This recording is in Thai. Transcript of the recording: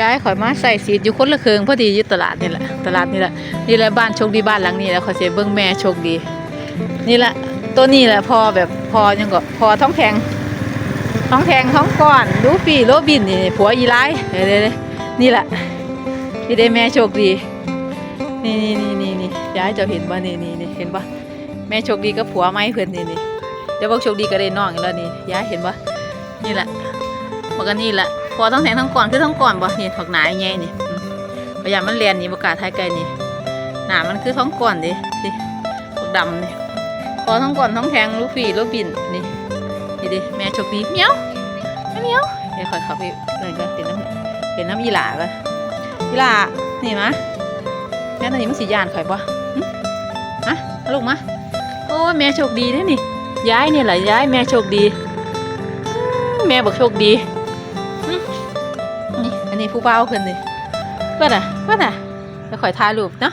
ย้ายข่อยมาใส่สีอยู่คนละเคืองพอดีอยู่ตลาดนี่แหละตลาดนี่แหละนี่แหละบ้านโชคดีบ้านหลังนี้แล้วขอยสิเบิ่งแม่โชคดี นี่แหละตัวนี้แหละพอแบบพอยังก็พอท้องแข็งท้องแข็งท้องก้อนดูปีโรบินนี่ผัวอีไลายเด้ๆนี่แหละนี่ได้แม่โชคดีนี่นี่นี่นี่นี่ย้ายจะเห็นบ่นี่นี่นี่เห็นบ่แม่โชคดีกับผัวไม้เพิ่อนนี่นี่เดี๋ยวบอกโชคดีก็ได้น้องอีกแล้วนี่ย้ายเห็นบ่นี่แหละบอกกันนี่แหละ พอท้องแข็งท้องก้อนคือท้องก้อนบ่นี่ผักหนาใหญ่นี่อืมพยายามมันเรียนนี่ประกาศทายไกลนี่หนามันคือท้องก้อนดิดิผักดำนี่พอท้องก่อนท้องแทงลูกฝีลูกบินนี่นี่ดิแม่โชคดีเมียวเมียวเดี๋ยวคอยเขาไปเลยก็เห็นน้ำเห็นน้ำอีหล่าปะอีหล่านี่มะแม่ตอนนี้มันสียานข่อยปะฮะลูกมาโอ้แม่โชคดีเด้นี่ย้ายนี่แหละย้ายแม่โชคดี แม่บอกโชคดี อันนี้ผู้เบาเพิ่นนี่เพื่อนอะเพื่อนอะแล้วข่อยถ่ายรูปเนาะ